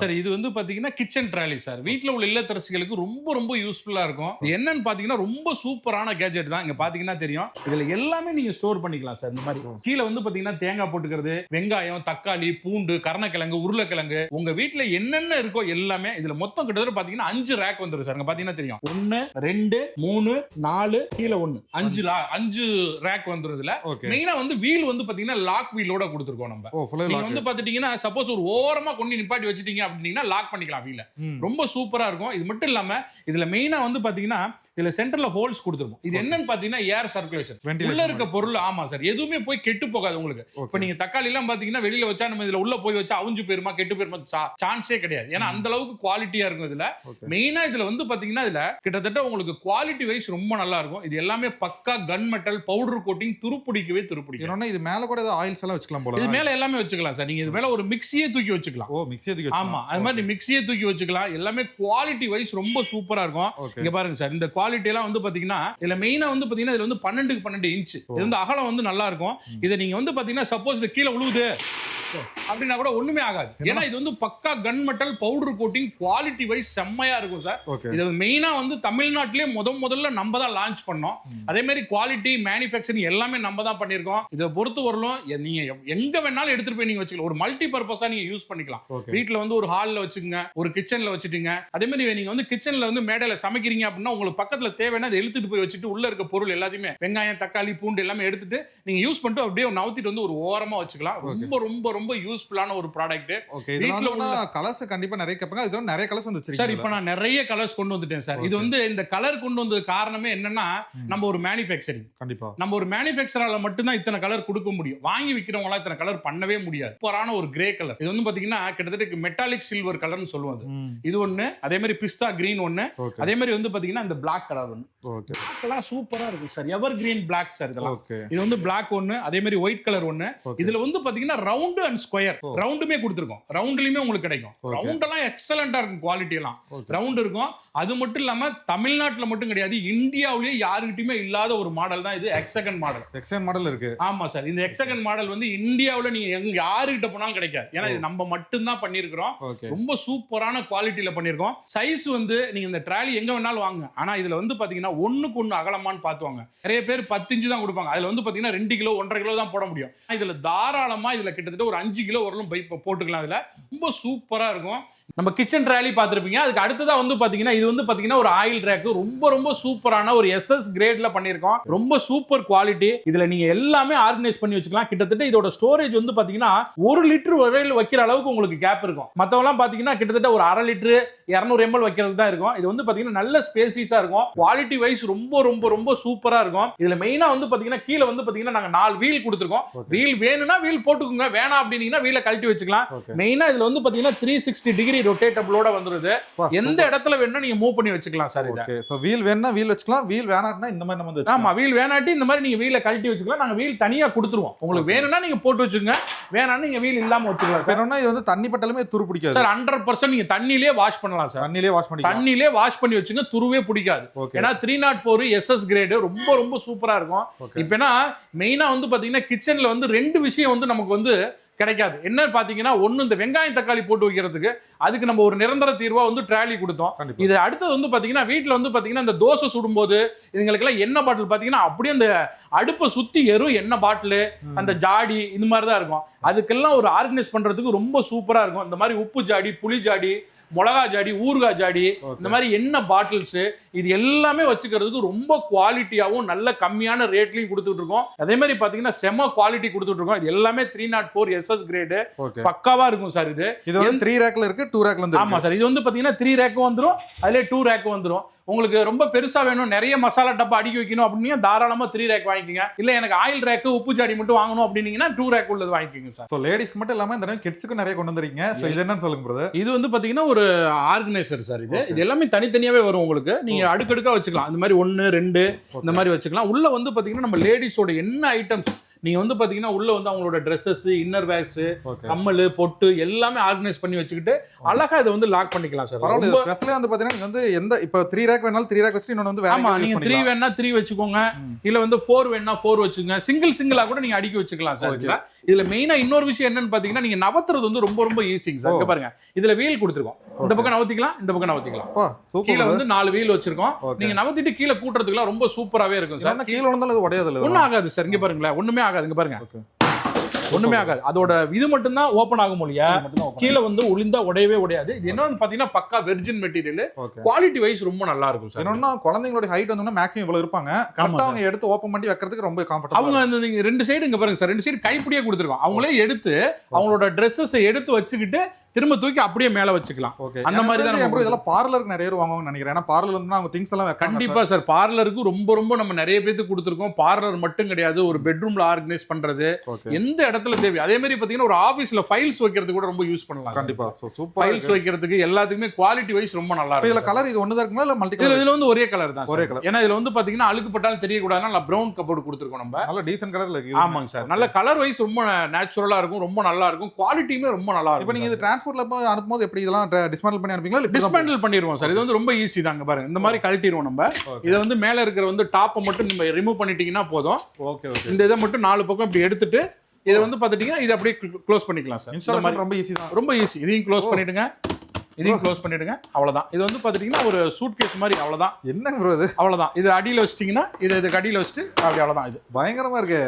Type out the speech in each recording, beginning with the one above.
Sir இது வந்து பாத்தீங்கன்னா கிச்சன் ட்ராலி சார் வீட்ல உள்ள இல்லத்தரசிகளுக்கு ரொம்ப ரொம்ப யூஸ்ஃபுல்லா இருக்கும். என்னன்னு பாத்தீங்கன்னா ரொம்ப சூப்பரான கேஜெட் தான். இங்க பாத்தீங்கன்னா தெரியும். இதுல எல்லாமே நீங்க ஸ்டோர் பண்ணிக்கலாம் சார் இந்த மாதிரி. கீழே வந்து பாத்தீங்கன்னா தேங்காய் போட்டுக்கிறது வெங்காயம் தக்காளி பூண்டு கருணக்கிழங்கு உருளைக்கிழங்கு. உங்க வீட்ல என்னென்ன இருக்கோ எல்லாமே இதுல மொத்தம் கிட்டத்தட்ட பாத்தீங்கன்னா அஞ்சு ரேக் வந்துரும் சார் பாத்தீங்கன்னா தெரியும். ஒன்னு ரெண்டு மூணு நாலு கீழே ஒன்னு அஞ்சு அஞ்சு ரேக் ஓகே. மெயினா வந்து வீல் வந்து பாத்தீங்கன்னா லாக் வீலோட கொடுத்துருக்கோம் நம்ம. வந்து பாத்துட்டீங்கன்னா சப்போஸ் ஒரு ஓரமா கொண்டு நிப்பாட்டி வச்சிட்டீங்க அப்படின்னா லாக் பண்ணிக்கலாம் வீல ரொம்ப சூப்பரா இருக்கும். இது மட்டும் இல்லாம இதுல மெயினா வந்து பாத்தீங்கன்னா இதுல சென்டர்ல ஹோல்ஸ் கொடுத்துருக்கும் இது. என்னன்னு பாத்தீங்கன்னா ஏர் சர்க்குலேஷன் உள்ள இருக்க பொருள் ஆமா சார். எதுவுமே போய் கெட்டு போகாது உங்களுக்கு. இப்ப நீங்க தக்காளி எல்லாம் பாத்தீங்கன்னா வெளியில வச்சா நம்ம இதுல உள்ள போய் வச்சா அவிஞ்சு போயிருமா கெட்டு போயிருமா சான்ஸே கிடையாது. ஏன்னா. அந்த அளவுக்கு குவாலிட்டியா இருக்கும் இதுல. மெயினா இதுல வந்து பாத்தீங்கன்னா இதுல கிட்டத்தட்ட உங்களுக்கு குவாலிட்டி வைஸ் ரொம்ப நல்லா இருக்கும். இது எல்லாமே பக்கா கன் மெட்டல் பவுடர் கோட்டிங் துருப்பிடிக்கவே துருப்பிடிக்கும் இது மேல கூட ஆயில்ஸ் எல்லாம் வச்சுக்கலாம் போல. இது மேல எல்லாமே வச்சுக்கலாம் சார். நீங்க இது மேல ஒரு மிக்ஸியே தூக்கி வச்சுக்கலாம். ஓ மிக்ஸி எதுக்கு ஆமா. அது மாதிரி மிக்ஸியே தூக்கி வச்சுக்கலாம். எல்லாமே குவாலிட்டி வைஸ் ரொம்ப சூப்பரா இருக்கும். இங்க பாருங்க சார். இந்த குவாலிட்டி எல்லாம் வந்து பாத்தீங்கன்னா இதுல மெயினா வந்து பாத்தீங்கன்னா இதுல வந்து பன்னெண்டுக்கு பன்னெண்டு இன்ச் இது வந்து அகலம் வந்து நல்லா இருக்கும். இதை நீங்க வந்து பாத்தீங்கன்னா சப்போஸ் இது கீழே விழுவுது அப்படின்னா கூட ஒண்ணுமே ஆகாது. ஏன்னா? இது வந்து பக்கா gun metal powder coating quality wise செம்மையா இருக்கும் சார். இது மெயினா வந்து தமிழ்நாட்டிலே முத முதல்ல நம்ம தான் லான்ச் பண்ணோம். அதே மாதிரி குவாலிட்டி மேனுஃபேக்சரிங் எல்லாமே நம்ம தான் பண்ணியிருக்கோம். இதை பொறுத்த வரலும் நீங்க எங்க வேணாலும் எடுத்துட்டு போய் நீங்க வச்சுக்கலாம். ஒரு மல்டி பர்பஸா நீங்க யூஸ் பண்ணிக்கலாம். வீட்ல வந்து ஒரு ஹால்ல வச்சுக்கோங்க ஒரு கிச்சன்ல வச்சுட்டுங்க. அதே மாதிரி நீங்க வந்து கிச்சன்ல வந்து மேடையில சமைக்கிறீங்க அப்படின்னா உங்களுக்கு பக்கத்துல தேவைன்னா அதை இழுத்துட்டு போய் வச்சுட்டு உள்ள இருக்க பொருள் எல்லாத்தையுமே வெங்காயம் தக்காளி பூண்டு எல்லாமே எடுத்துட்டு நீங்க யூஸ் பண்ணிட்டு அப்படியே நவுத்திட்டு வந்து ஒரு ஓரமா வச்சுக்கலாம். ரொம்ப ரொம்ப ரொம்ப யூஸ்ஃபுல்லான ஒரு ப்ராடக்ட் ஓகே வீட்ல வந்து கலர்ஸ் கண்டிப்பா நிறைய கேட்பாங்க. இது வந்து நிறைய கலர்ஸ் வந்து சார் இப்போ நான் நிறைய கலர்ஸ் கொண்டு வந்துட்டேன் சார். இது. வந்து இந்த கலர் கொண்டு வந்தது காரணமே என்னன்னா. நம்ம ஒரு மேனுஃபேக்சரிங் கண்டிப்பா. நம்ம ஒரு மேனுஃபேக்சரால மட்டும்தான் இத்தனை கலர் கொடுக்க முடியும். வாங்கி விற்கிறவங்களா இத்தனை கலர் பண்ணவே முடியாது. சூப்பரான ஒரு கிரே கலர் இது வந்து பாத்தீங்கன்னா கிட்டத்தட்ட மெட்டாலிக் சில்வர் கலர்னு சொல்லுவாங்க. இது ஒண்ணு அதே மாதிரி பிஸ்தா கிரீன் ஓகே அதே மாதிரி வந்து பாத்தீங்கன்னா இந்த பிளாக் கலர் ஒண்ணு. ஓகே பிளாக்லாம் சூப்பரா இருக்கும் சார். எவர் கிரீன் பிளாக் சார் இதெல்லாம். இது வந்து பிளாக் ஒண்ணு அதே மாதிரி ஒயிட் கலர் ஓகே இதுல வந்து பாத்தீங்கன்னா ரவுண்டு அண்ட் ஸ்கொயர். ரவுண்டுமே கொடுத்துருக்கோம். ரவுண்ட்லயுமே உங்களுக்கு கிடைக்கும். ரவுண்ட் எல்லாம் எக்ஸலண்டா இருக்கும் குவாலிட்டி எல்லாம். ரவுண்ட் இருக்கும். அது மட்டும் இல்லாம தமிழ்நாட்டுல மட்டும் கிடையாது. இந்தியாவிலேயே யாருக்கிட்டயுமே இல்லாத ஒரு மாடல் தான் இது. எக்ஸகன் மாடல் எக்ஸைன் மாடல் இருக்கு. ஆமா சார் இந்த எக்ஸகன் மாடல் வந்து இந்தியாவுல நீங்க எங்க யாருகிட்ட போனாலும் கிடைக்காது. ஏன்னா இது. நம்ம மட்டும்தான் பண்ணிருக்கிறோம் ரொம்ப சூப்பரான குவாலிட்டியில பண்ணிருக்கோம் சைஸ் வந்து நீங்க இந்த ட்ராலி எங்க வேணாலும் வாங்க ஆனா இதுல வந்து பாத்தீங்கன்னா ஒண்ணுக்கு ஒண்ணு அகலமான்னு பாத்துவாங்க. நிறைய பேர் பத்து இன்ச்சு தான் கொடுப்பாங்க. அதுல வந்து பாத்தீங்கன்னா ரெண்டு கிலோ ஒன்றரை கிலோ தான் போட முடியும். இதுல தாராளமா இதுல கிட்டத்தட்ட ஒரு அஞ்சு கிலோ வரலும் பை போட்டுக்கலாம் இதுல ரொம்ப சூப்பரா இருக்கும். நம்ம கிச்சன் ட்ராலி பார்த்திருப்பீங்க. அதுக்கு அடுத்ததா வந்து பாத்தீங்கன்னா இது வந்து பாத்தீங்கன்னா ஒரு ஆயில் ரேக் ரொம்ப ரொம்ப சூப்பரான ஒரு எஸ்எஸ் கிரேட்ல பண்ணிருக்கோம் ரொம்ப சூப்பர் குவாலிட்டி இதுல நீங்க எல்லாமே ஆர்கனைஸ் பண்ணி வச்சுக்கலாம். கிட்டத்தட்ட இதோட ஸ்டோரேஜ் வந்து பாத்தீங்கன்னா ஒரு லிட்டர் வரையில் வைக்கிற அளவுக்கு உங்களுக்கு கேப் இருக்கும். மத்தவெல்லாம் பாத்தீங்கன்னா கிட்டத்தட்ட ஒரு அரை லிட்டர் இரநூறு எம்எல் வைக்கிறது தான் இருக்கும். இது வந்து பாத்தீங்கன்னா நல்ல ஸ்பேசிஸா இருக்கும். குவாலிட்டி வைஸ் ரொம்ப ரொம்ப ரொம்ப சூப்பரா இருக்கும். இதுல மெயினா வந்து பாத்தீங்கன்னா கீழே வந்து பாத்தீங்கன்னா நாங்க நாலு வீல் கொடுத்துருக்கோம். வீல் வேணும்னா வீல் போட்டுக்கோங்க. வேணாம் அப்படின்னீங்கன்னா வீலை கழட்டி வச்சுக்கலாம். மெயினா இதுல வந்து பாத்தீங்கன்னா த்ரீ சிக்ஸ்டி டிகிரி ரொட்டேட்டபிளோட வந்துருது. எந்த இடத்துல வேணும்னா நீங்க மூவ் பண்ணி வச்சுக்கலாம் சார் இதை. ஓகே சோ வீல் வேணா வீல் வச்சுக்கலாம் வீல் வேணாட்னா இந்த மாதிரி நம்ம வந்து ஆமா வீல் வேணாட்டி இந்த மாதிரி நீங்க வீலை கழட்டி வச்சுக்கலாம். நாங்க வீல் தனியா கொடுத்துருவோம். உங்களுக்கு வேணும்னா நீங்க போட்டு வச்சுக்கோங்க. வேணாம்னா நீங்க வீல் இல்லாம வச்சுக்கலாம் சார். வேணும்னா இது வந்து தண்ணி பட்டாலுமே துரு பிடிக்காது. சார் ஹண்ட்ரட் பர்சன்ட் நீங்க தண்ணியிலே வாஷ் பண்ணலாம் சார். தண்ணிலே வாஷ் பண்ணிக்கலாம். தண்ணியிலே வாஷ் பண்ணி வச்சுங்க துருவே பிடிக்காது. ஏன்னா three naught four SS grade ரொம்ப ரொம்ப சூப்பரா இருக்கும். இப்ப மெயினா வந்து பாத்தீங்கன்னா கிச்சன்ல வந்து ரெண்டு விஷயம் வந்து நமக்கு வந்து கிடைக்காது. என்ன பாத்தீங்கன்னா ஒண்ணு இந்த வெங்காயம் தக்காளி போட்டு வைக்கிறதுக்கு அதுக்கு நம்ம ஒரு நிரந்தர தீர்வா வந்து ட்ராலி கொடுத்தோம். இது அடுத்தது வந்து பாத்தீங்கன்னா வீட்ல வந்து பாத்தீங்கன்னா இந்த தோசை சுடும்போது இதுங்களுக்கெல்லாம் எண்ணெய் பாட்டில் பாத்தீங்கன்னா அப்படியே அந்த அடுப்பை சுத்தி எறும் எண்ணெய் பாட்டில். அந்த ஜாடி இந்த மாதிரி தான் இருக்கும். அதுக்கெல்லாம் ஒரு ஆர்கனைஸ் பண்றதுக்கு ரொம்ப சூப்பரா இருக்கும். இந்த மாதிரி உப்பு ஜாடி புளி ஜாடி மிளகா ஜாடி ஊறுகாய் ஜாடி. இந்த மாதிரி எண்ணெய் பாட்டில்ஸ் இது எல்லாமே வச்சுக்கிறதுக்கு ரொம்ப குவாலிட்டியாவும் நல்ல கம்மியான ரேட்லயும் கொடுத்துட்டு இருக்கோம். அதே மாதிரி பாத்தீங்கன்னா செம குவாலிட்டி கொடுத்துட்டு இருக்கோம். இது எல்லாமே three naught four SS grade பக்காவா இருக்கும் சார் இது. இது வந்து த்ரீ ரேக்ல இருக்கு டூ ரேக்ல ஆமா சார் இது வந்து பாத்தீங்கன்னா த்ரீ ரேக்கும் வந்துரும் அதுல டூ ரேக்கும் வந்துரும். உங்களுக்கு ரொம்ப பெருசா வேணும் நிறைய மசாலா டப்பா அடுக்கி வைக்கணும் அப்படின்னா தாராளமா த்ரீ ரேக் வாங்கிக்கோங்க. இல்ல எனக்கு ஆயில் ரேக்கு உப்பு ஜாடி மட்டும் வாங்கணும் அப்படின்னீங்கன்னா டூ ரேக் உள்ளது வாங்கிக்கோங்க சார். ஸோ லேடிஸ்க்கு மட்டும் இல்லாம இந்த கிட்ஸுக்கும் நிறைய கொண்டு வந்துறீங்க ஸோ இது என்னன்னு சொல்லுங்க பிரதர் இது வந்து பாத்தீங்கன்னா ஒரு ஆர்கனைசர் சார் இது. இது எல்லாமே தனித்தனியாவே வரும் உங்களுக்கு. நீங்க அடுக்கடுக்கா வச்சுக்கலாம். இந்த மாதிரி ஒன்னு ரெண்டு இந்த மாதிரி வச்சுக்கலாம். உள்ள வந்து பாத்தீங்கன்னா நம்ம லேடிஸோட என்ன ஐட்டம்ஸ் நீங்க வந்து பாத்தீங்கன்னா உள்ள வந்து அவங்களோட ட்ரெஸ்ஸஸ் இன்னர் வேர்ஸ் கம்மல் பொட்டு எல்லாமே ஆர்கனைஸ் பண்ணி வச்சுக்கிட்டு அழகா இதை வந்து லாக் பண்ணிக்கலாம் சார் ரொம்ப ஸ்பெஷலே வந்து பாத்தீங்கன்னா நீங்க வந்து எந்த இப்போ த்ரீ ரேக் வேணாலும் த்ரீ ரேக் வச்சு இன்னொன்று வந்து வேற ஆமா use நீங்க த்ரீ. வேணா த்ரீ வச்சுக்கோங்க. இல்ல வந்து ஃபோர் வேணா ஃபோர் வச்சுக்கோங்க சிங்கிள் சிங்கிளா கூட நீங்க அடுக்கி வச்சுக்கலாம் சார். இதுல. மெயினா இன்னொரு விஷயம் என்னன்னு பாத்தீங்கன்னா நீங்க நவத்துறது வந்து ரொம்ப ரொம்ப ஈஸிங்க சார் பாருங்க. இதுல வீல் கொடுத்துருக்கோம். இந்த பக்கம் நவத்திக்கலாம் இந்த பக்கம் நவத்திக்கலாம். கீழ வந்து நாலு வீல் வச்சிருக்கோம். நீங்க நவத்திட்டு கீழே கூட்டுறதுக்குலாம் ரொம்ப சூப்பராவே இருக்கும் சார் கீழே உடையாது ஒண்ணும் ஆகாது சார் இங்க பாருங்களேன். ஒண்ணுமே ஆகாது இங்க பாருங்க ஒண்ணுமே ஆகாது. அதோட இது மட்டும் தான் ஓபன் ஆகும். மொழியா கீழே வந்து உளிந்தா உடையவே உடையாது. இது என்ன பாத்தீங்கன்னா பக்கா வெர்ஜின் மெட்டீரியல் குவாலிட்டி வைஸ் ரொம்ப நல்லா இருக்கும் சார். என்னன்னா குழந்தைங்களோட ஹைட் வந்து மேக்ஸிமம் இவ்வளவு இருப்பாங்க. கரெக்டா அவங்க எடுத்து ஓபன் பண்ணி வைக்கிறதுக்கு ரொம்ப அவங்க கம்ஃபர்டபுள் அந்த நீங்க ரெண்டு சைடு இங்க பாருங்க சார். ரெண்டு சைடு கைப்பிடியே கொடுத்துருக்கோம். அவங்களே எடுத்து அவங்களோட ட்ரெஸ்ஸஸ் எடுத்து வச்சுக்கிட்டு திரும்ப தூக்கி அப்படியே மேல வச்சுக்கலாம். ஓகே அந்த மாதிரி தான் நம்ம இதெல்லாம் பார்லருக்கு நிறைய வாங்குவாங்கன்னு நினைக்கிறேன். ஏன்னா பார்லர் வந்து அவங்க திங்ஸ் எல்லாம் வைப்பாங்க கண்டிப்பா சார். பார்லருக்கு ரொம்ப ரொம்ப நம்ம நிறைய பேத்துக்கு கொடுத்துருக்கோம். பார்லர் மட்டும் கிடையாது. ஒரு பெட்ரூம்ல ஆர்கனைஸ் பண்றது. எந்த இடத்துல தேவை? அதே மாதிரி பாத்தீங்கன்னா ஒரு ஆபீஸ்ல ஃபைல்ஸ் வைக்கிறது கூட ரொம்ப யூஸ் பண்ணலாம் கண்டிப்பா. சூப்பர் ஃபைல்ஸ் வைக்கிறதுக்கு எல்லாத்துக்குமே குவாலிட்டி வைஸ் ரொம்ப நல்லா இதுல இருக்கும் கலர் இது ஒன்னு தான் இருக்குமா இல்ல மல்டி இதுல கலர் இதுல வந்து ஒரே கலர் தான் ஒரே colour. ஏன்னா இதுல வந்து பாத்தீங்கன்னா அழுக்கு பட்டாலும் தெரியக்கூடாதுன்னா பிரவுன் கப்போர்டு கொடுத்துருக்கோம் நம்ம. நல்ல டீசன்ட் கலர்ல இருக்கு. ஆமாங்க சார். நல்ல கலர் வைஸ் ரொம்ப நேச்சுரலா இருக்கும். ரொம்ப நல்லா இருக்கும். குவாலிட்டியுமே ரொம்ப நல்லா இப்போ நீங்க இருக்கும் இது டிரான்ஸ்போர்ட்ல போய் அனுப்பும்போது எப்படி இதெல்லாம் டிஸ்மேண்டில் பண்ணி அனுப்பிங்களா இல்ல டிஸ்மேண்டில் பண்ணிடுவோம் சார். இது வந்து ரொம்ப ஈஸி தாங்க பாருங்க. இந்த மாதிரி கழட்டிடுவோம் நம்ம. இதை வந்து மேல இருக்கிற வந்து டாப்பை மட்டும் நம்ம ரிமூவ் பண்ணிட்டீங்கன்னா போதும். Okay okay. இந்த இதை மட்டும் நாலு பக்கம் இப்படி எடுத்துட்டு இதை வந்து பார்த்துட்டீங்கன்னா இதை அப்படியே க்ளோஸ் பண்ணிக்கலாம் சார். இந்த மாதிரி ரொம்ப ஈஸி தான். ரொம்ப ஈஸி இதையும் க்ளோஸ் பண்ணிடுங்க. இதையும் க்ளோஸ் பண்ணிடுங்க. அவ்வளவுதான். இது வந்து பார்த்துட்டீங்கன்னா ஒரு சூட் கேஸ் மாதிரி அவ்வளவுதான். என்ன ப்ரோ இது? அவ்வளவுதான். இது அடியில் வச்சிட்டிங்கன்னா இது இதுக்கு அடியில் வச்சுட்டு அப்படி அவ்வளவுதான் இது. பயங்கரமா இருக்கு.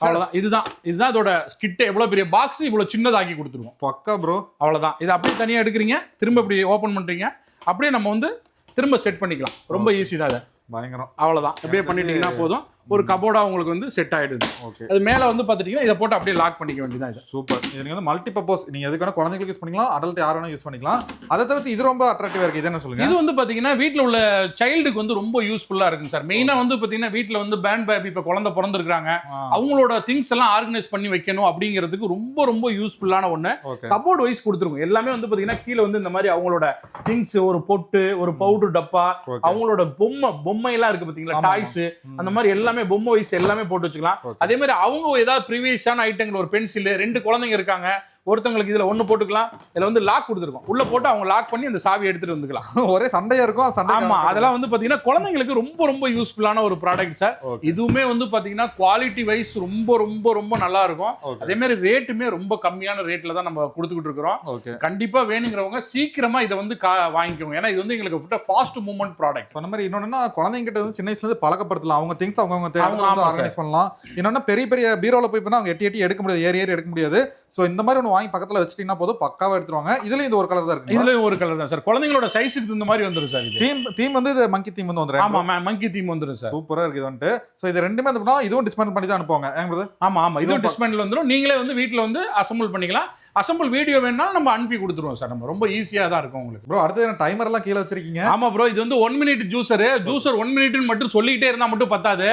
அவ்வளவுதான். இதுதான். இதுதான் இதோட ஸ்கிட்ட எவ்வளவு பெரிய பாக்ஸ் இவ்வளவு சின்னதாக்கி கொடுத்துருவோம். பக்கா ப்ரோ அவ்வளவுதான். இதை அப்படியே தனியா எடுக்கிறீங்க. திரும்ப இப்படி ஓபன் பண்றீங்க. அப்படியே நம்ம வந்து திரும்ப செட் பண்ணிக்கலாம். ரொம்ப ஈஸி தான் அது பயங்கரம். அவ்வளவுதான். இப்படியே பண்ணிட்டீங்கன்னா போதும். ஒரு கபோர்டா உங்களுக்கு வந்து செட் ஆயிடுது. ஓகே. அது மேல வந்து பாத்துட்டீங்கன்னா இதை போட்டு அப்படியே லாக் பண்ணிக்க வேண்டியதான் இது. சூப்பர். இது வந்து மல்டி பர்பஸ் நீங்க எதுக்கு வேணா குழந்தைங்களுக்கு யூஸ் பண்ணிக்கலாம் அடல்ட் யார் வேணா யூஸ் பண்ணிக்கலாம். அதை தவிர்த்து இது ரொம்ப அட்ராக்டிவா இருக்கு. இது என்ன சொல்லுங்க? இது வந்து பாத்தீங்கன்னா வீட்ல உள்ள சைல்டுக்கு வந்து ரொம்ப யூஸ்ஃபுல்லா இருக்குங்க சார். மெயினா வந்து பாத்தீங்கன்னா வீட்ல வந்து பேண்ட் பேபி இப்ப குழந்தை பிறந்திருக்காங்க அவங்களோட திங்ஸ் எல்லாம் ஆர்கனைஸ் பண்ணி வைக்கணும் அப்படிங்கிறதுக்கு ரொம்ப ரொம்ப யூஸ்ஃபுல்லான ஒண்ணு. கபோர்ட் வைஸ் கொடுத்துருக்கும் எல்லாமே வந்து பாத்தீங்கன்னா கீழே வந்து இந்த மாதிரி அவங்களோட திங்ஸ் ஒரு பொட்டு ஒரு பவுடர் டப்பா அவங்களோட பொம்மை பொம்மை எல்லாம் இருக்கு பாத்தீங்களா டாய்ஸ் அந்த மாதிரி எல்லாமே பொம்மை வைஸ் எல்லாமே போட்டு வச்சுக்கலாம். அதே மாதிரி அவங்க ஏதாவது ப்ரீவியஸான ஐட்டங்கள் ஒரு பென்சில் ரெண்டு குழந்தைங்க இருக்காங்க ஒருத்தவங்களுக்கு இதுல ஒண்ணு போட்டுக்கலாம். இதுல வந்து லாக் கொடுத்துருக்கோம். உள்ள போட்டு அவங்க லாக் பண்ணி அந்த சாவி எடுத்துட்டு வந்துக்கலாம். ஒரே சண்டையா இருக்கும் சண்டை ஆமா அதெல்லாம் வந்து பாத்தீங்கன்னா குழந்தைங்களுக்கு ரொம்ப ரொம்ப யூஸ்ஃபுல்லான ஒரு ப்ராடக்ட் சார். இதுவுமே வந்து பாத்தீங்கன்னா குவாலிட்டி வைஸ் ரொம்ப ரொம்ப ரொம்ப நல்லா இருக்கும். அதே மாதிரி ரேட்டுமே ரொம்ப கம்மியான ரேட்ல தான் நம்ம கொடுத்துக்கிட்டு இருக்கிறோம். கண்டிப்பா வேணுங்கிறவங்க சீக்கிரமா இதை வந்து கா- வாங்கிக்கோங்க. ஏன்னா இது வந்து எங்களுக்கு ஃபாஸ்ட் மூவ்மெண்ட் ப்ராடக்ட் சொன்ன மாதிரி இன்னொன்னா குழந்தைங்க கிட்ட வந்து சின்ன வயசுல இருந்து பழக்கப்படுத்தலாம். அவங்க திங்ஸ் அவங்க அவங்க தேவை ஆர்கனைஸ் பண்ணலாம். இன்னொன்னு பெரிய பெரிய பீரோல போய் பண்ணா அவங்க எட்டி எட்டி எடுக்க முடியாது ஏறி ஏறி எடுக்க முடியாது. சோ இந்த மாதிரி ஒன்று வாங்கி பக்கத்துல வச்சிட்டீங்கன்னா போதும். பக்காவா எடுத்துருவாங்க. இதுல இந்த ஒரு கலர் தான் இருக்கு இதுலயும் ஒரு கலர் தான் சார் குழந்தைங்களோட சைஸுக்கு தகுந்த மாதிரி வந்துரும் சார் தீம் தீம் வந்து இது மங்கி தீம் வந்து வந்துடும் ஆமா மங்கி தீம் வந்துரும் சார் சூப்பரா இருக்கு இது வந்துட்டு. சோ இது ரெண்டுமே வந்து பண்ணா இதுவும் டிஸ்மேண்ட் பண்ணி தான் அனுப்புவாங்க. brother? ஆமா ஆமா. இதுவும் டிஸ்மெண்ட்ல வந்துரும். நீங்களே வந்து வீட்ல வந்து அசம்பிள் பண்ணிக்கலாம். அசம்பிள் வீடியோ வேணாலும் நம்ம அனுப்பி கொடுத்துருவோம் சார் நம்ம. ரொம்ப ஈஸியா தான் இருக்கும் உங்களுக்கு. ப்ரோ அடுத்து என்ன டைமர் எல்லாம் கீழே வச்சிருக்கீங்க? ஆமா ப்ரோ இது வந்து one minute juicer juicer one மினிட்னு மட்டும் சொல்லிக்கிட்டே இருந்தா மட்டும் பத்தாது.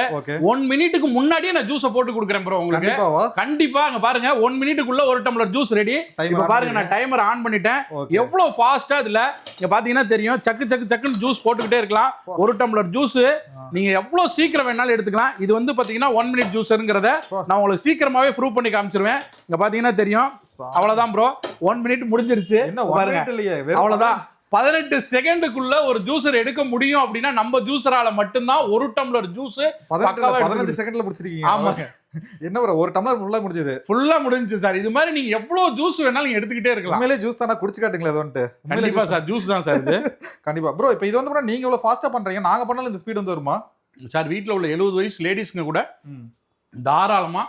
ஒன் மினிட்டுக்கு முன்னாடியே நான் ஜூஸை போட்டு கொடுக்குறேன் ப்ரோ உங்களுக்கு. கண்டிப்பா அங்க பாருங்க. ஒன் மினிட்டுக்குள்ள ஒரு டம்ளர் ஜூஸ் ரெடி இப்ப பாருங்க நான் டைமர் ஆன் பண்ணிட்டேன். எவ்வளவு ஃபாஸ்டா இதுல இங்க பாத்தீங்கன்னா தெரியும். சக்கு சக்கு சக்குன்னு ஜூஸ் போட்டுக்கிட்டே இருக்கலாம். ஒரு டம்ளர் ஜூஸ் நீங்க எவ்வளவு சீக்கிரம் வேணாலும் எடுத்துக்கலாம். இது வந்து பாத்தீங்கன்னா ஒன் மினிட் ஜூஸருங்கிறத நான் உங்களுக்கு சீக்கிரமாவே ப்ரூவ் பண்ணி காமிச்சிருவேன். இங்க பாத்தீங்கன்னா தெரியும். அவ்வளவுதான் ப்ரோ ஒன் மினிட் முடிஞ்சிருச்சு. பாருங்க. அவ்வளவுதான். பதினெட்டு செகண்டுக்குள்ள ஒரு ஜூஸர் எடுக்க முடியும் அப்படின்னா நம்ம ஜூஸரால மட்டும்தான் ஒரு டம்ளர் ஜூஸ் பதினஞ்சு. செகண்ட்ல முடிச்சிருக்கீங்க. ஆமாங்க என்ன ப்ரோ ஒரு டம்ளர் ஃபுல்லா முடிஞ்சது. ஃபுல்லா முடிஞ்சுச்சு சார் இது மாதிரி நீங்க எவ்வளவு ஜூஸ் வேணாலும் நீங்க எடுத்துக்கிட்டே இருக்கலாம். உண்மையிலே ஜூஸ் தானே? குடிச்சு காட்டுங்களேன் இது வந்துட்டு. கண்டிப்பா சார் ஜூஸ் தான். சார் இது. கண்டிப்பா. ப்ரோ இப்போ இது வந்து நீங்க இவ்வளவு ஃபாஸ்டா பண்றீங்க. நாங்க பண்ணாலும் இந்த ஸ்பீட் வந்து வருமா? சார் வீட்ல உள்ள எழுபது வயசு லேடிஸ்ங்க கூட. தாராளமா.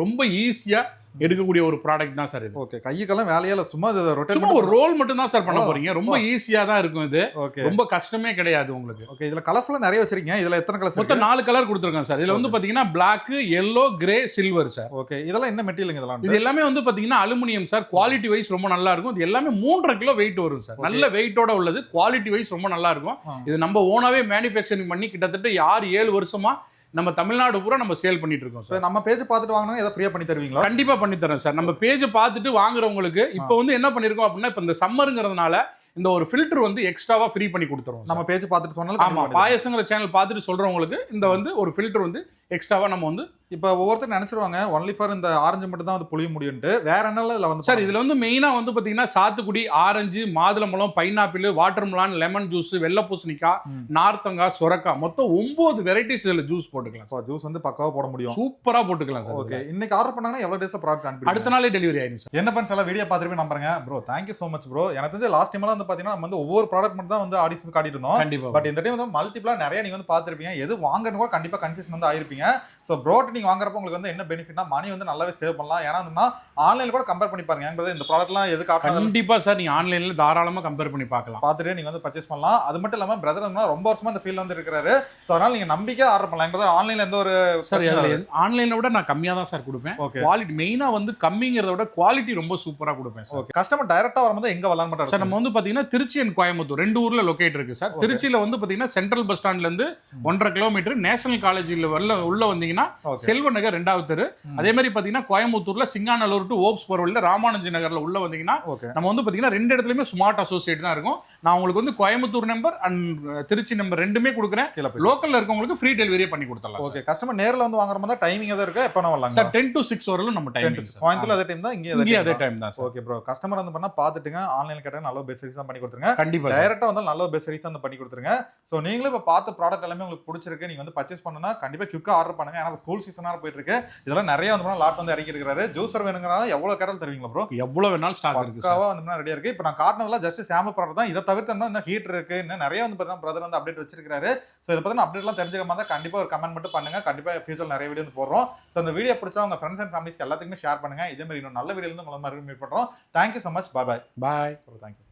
ரொம்ப ஈஸியா எடுக்கக்கூடிய ஒரு ப்ராடக்ட் தான் சார் இது. ஓகே கைக்கெல்லாம் வேலையே இல்ல சும்மா ரொட்டேட் சும்மா ஒரு ரோல் மட்டும் தான் சார் பண்ண. போறீங்க. ரொம்ப ஈஸியா தான் இருக்கும் இது. ஓகே ரொம்ப கஷ்டமே கிடையாது உங்களுக்கு. ஓகே இதுல கலர்ஃபுல்லா நிறைய வச்சிருக்கீங்க. இதுல எத்தனை கலர்ஸ் மொத்தம் நாலு கலர் கொடுத்துருக்கேன் சார். இதுல வந்து பாத்தீங்கன்னா black yellow grey silver sir. Okay இதெல்லாம் என்ன மெட்டீரியல் இதெல்லாம்? இது எல்லாமே வந்து பாத்தீங்கன்னா அலுமினியம் சார். குவாலிட்டி வைஸ் ரொம்ப நல்லா இருக்கும். இது எல்லாமே மூன்றரை கிலோ வெயிட் வரும் சார். நல்ல வெயிட்டோட உள்ளது. குவாலிட்டி வைஸ் ரொம்ப நல்லா இருக்கும். இது நம்ம ஓனாவே மேனுஃபேக்சரிங் பண்ணி கிட்டத்தட்ட ஆறு ஏழு வருஷமா நம்ம தமிழ்நாடு பூரா நம்ம சேல் பண்ணிட்டு இருக்கோம் சார் நம்ம பேஜ் பார்த்துட்டு வாங்கினா ஏதாவது ஃப்ரீயா பண்ணி தருவீங்களா? கண்டிப்பா பண்ணி தரேன் சார் நம்ம பேஜை பார்த்துட்டு வாங்குறவங்களுக்கு இப்போ வந்து என்ன பண்ணிருக்கோம் அப்படின்னா இப்போ இந்த சம்மருங்கிறதுனால இந்த ஒரு ஃபில்டர் வந்து எக்ஸ்ட்ராவா ஃப்ரீ பண்ணி கொடுத்துருவோம் நம்ம பேஜ் பார்த்துட்டு சொன்னாலும் ஆமா பாயசங்கிற சேனல் பார்த்துட்டு சொல்றவங்களுக்கு இந்த வந்து ஒரு ஃபில்டர் வந்து எக்ஸ்ட்ராவா நம்ம வந்து இப்போ ஒவ்வொருத்தரும் நினைச்சிருவாங்க ஒன்லி ஃபார் இந்த ஆரஞ்சு மட்டும் தான் வந்து புளிய முடியும்ட்டு வேற என்னல இதுல வந்து சார் இதுல வந்து மெயினா வந்து பாத்தீங்கன்னா சாத்துக்குடி ஆரஞ்சு மாதுளம்பழம் pineapple water melon lemon juice வெள்ளை பூசணிக்காய். நார்த்தங்காய் சுரக்காய். மொத்தம் ஒன்பது வெரைட்டிஸ் இதுல ஜூஸ் போட்டுக்கலாம் ஜூஸ் வந்து பக்காவா போட முடியும். சூப்பரா போட்டுக்கலாம் சார் ஓகே. இன்னைக்கு ஆர்டர் பண்ணாங்கன்னா எவ்வளவு டேஸ்ல ப்ராடக்ட் அனுப்பி அடுத்த நாளே டெலிவரி ஆயிடும் சார். என்ன ஃப்ரெண்ட்ஸ் எல்லாம் வீடியோ பார்த்துருப்பே நம்புறேங்க. Bro thank you so much bro எனக்கு தெரிஞ்ச லாஸ்ட் டைம்லாம் வந்து பாத்தீங்கன்னா நம்ம வந்து ஒவ்வொரு ப்ராடக்ட் மட்டும் தான் வந்து ஆடிஷன் காட்டிட்டு இருந்தோம். கண்டிப்பா பட் இந்த டைம் வந்து மல்டிப்ளா நிறைய நீங்க வந்து பார்த்திருப்பீங்க. எது வாங்குறது கூட கண்டிப்பா கன்ஃபியூஷன் வந்து ஆயிருப்பீங்க. ஸோ ப்ரோட் நீங்க வாங்குறப்ப உங்களுக்கு வந்து என்ன பெனிஃபிட்னா மணி வந்து நல்லாவே சேவ் பண்ணலாம். ஏன்னா ஆன்லைன்ல கூட கம்பேர் பண்ணி பாருங்க. என்பது இந்த ப்ராடக்ட்லாம் எது காட்டுறது கண்டிப்பா சார் நீங்க ஆன்லைன்ல தாராளமா கம்பேர் பண்ணி பார்க்கலாம். பார்த்துட்டு நீங்க வந்து பர்ச்சேஸ் பண்ணலாம். அது மட்டும் இல்லாம பிரதர் ரொம்ப வருஷமா இந்த ஃபீல்ட் வந்து இருக்கிறாரு. ஸோ அதனால நீங்க நம்பிக்கை ஆர்டர் பண்ணலாம். என்பது ஆன்லைன்ல எந்த ஒரு சார் அதுல ஆன்லைன்ல விட நான் கம்மியா தான் சார் கொடுப்பேன். ஓகே குவாலிட்டி மெயினா வந்து கம்மிங்கிறத விட குவாலிட்டி ரொம்ப சூப்பரா கொடுப்பேன் சார் ஓகே கஸ்டமர் டைரக்டா வரும்போது எங்க மட்டும் சார் நம்ம வந்து பாத்தீங்கன்னா திருச்சி அண்ட் கோயம்புத்தூர் ரெண்டு ஊர்ல லொகேட் இருக்கு சார். திருச்சியில வந்து பாத்தீங்கன்னா சென்ட்ரல் பஸ் ஸ்டாண்ட்ல இருந்து ம். ஒன்றரை கிலோமீட்டர் நேஷனல் காலேஜ்ல உள்ள உள்ள வந்தீங்கன்னா ஓகே செல்வ நகர் ரெண்டாவது தெரு. அதே மாதிரி பாத்தீங்கன்னா கோயம்புத்தூர்ல சிங்காநல்லூர் டு ஓப்ஸ் போற வழியில ராமானுஜ நகர்ல உள்ள வந்தீங்கன்னா நம்ம வந்து பாத்தீங்கன்னா ரெண்டு இடத்துலயுமே ஸ்மார்ட் அசோசியேட் தான் இருக்கும். நான் உங்களுக்கு வந்து Coimbatore number and Trichy number ரெண்டுமே கொடுக்குறேன். லோக்கல்ல இருக்கவங்களுக்கு ஃப்ரீ டெலிவரியே பண்ணி கொடுத்துடலாம் ஓகே. கஸ்டமர் நேர்ல வந்து வாங்குற மாதிரி டைமிங் எதாவது இருக்கு? எப்போ வரலாங்க சார் டென் டு சிக்ஸ் வரலும் நம்ம டைம் கோயம்புத்தூர்ல அதே டைம் தான் இங்கே அதே டைம் தான். சார் ஓகே ப்ரோ கஸ்டமர் வந்து பண்ணா பாத்துட்டுங்க ஆன்லைன்ல கேட்டாங்க நல்ல பெஸ்ட் சர்வீஸ் தான் பண்ணி கொடுத்துருங்க. கண்டிப்பா. டைரக்டா வந்து நல்ல பெஸ்ட் சர்வீஸ் வந்து பண்ணி கொடுத்துருங்க. ஸோ நீங்களும் இப்போ பார்த்த ப்ராடக்ட் எல்லாமே உங்களுக்கு பிடிச்சிருக்கு. நீங்க வந்து பர்ச்சேஸ் பண்ணனா கண்டிப்பா குயிக்கா ஆர்டர் பண்ணுங்க. ஏன்னா ஸ்கூல் சீசனாக போயிட்டு இருக்கு இதெல்லாம் நிறைய வந்து லாட் வந்து இறக்கி இருக்காரு ஜூஸர் வேணுங்கிறனால எவ்வளவு கேரல் தருவீங்களா ப்ரோ எவ்வளவு வேணாலும் ஸ்டாக் இருக்கு வந்து ரெடியா இருக்கு. இப்போ நான் காட்டினதுலாம் ஜஸ்ட் சாம்பிள் ப்ராடக்ட் தான். இதை தவிர்த்து இன்னும் ஹீட்டர் இருக்கு இன்னும் நிறைய வந்து பார்த்தீங்கன்னா பிரதர் வந்து அப்டேட் வச்சிருக்காரு ஸோ இதை பத்தி அப்டேட்லாம் தெரிஞ்சுக்க மாதிரி கண்டிப்பா ஒரு கமெண்ட் மட்டும் பண்ணுங்க. கண்டிப்பா ஃபியூச்சர் நிறைய வீடியோ வந்து போடுறோம். ஸோ அந்த வீடியோ பிடிச்சா உங்க ஃப்ரெண்ட்ஸ் அண்ட் ஃபேமிலிஸ்க்கு எல்லாத்துக்குமே ஷேர் பண்ணுங்க. இதே மாதிரி இன்னும் நல்ல வீடியோ வந்து உங்களை மீட் பண்றோம். Thank you so much bye bye bye thank you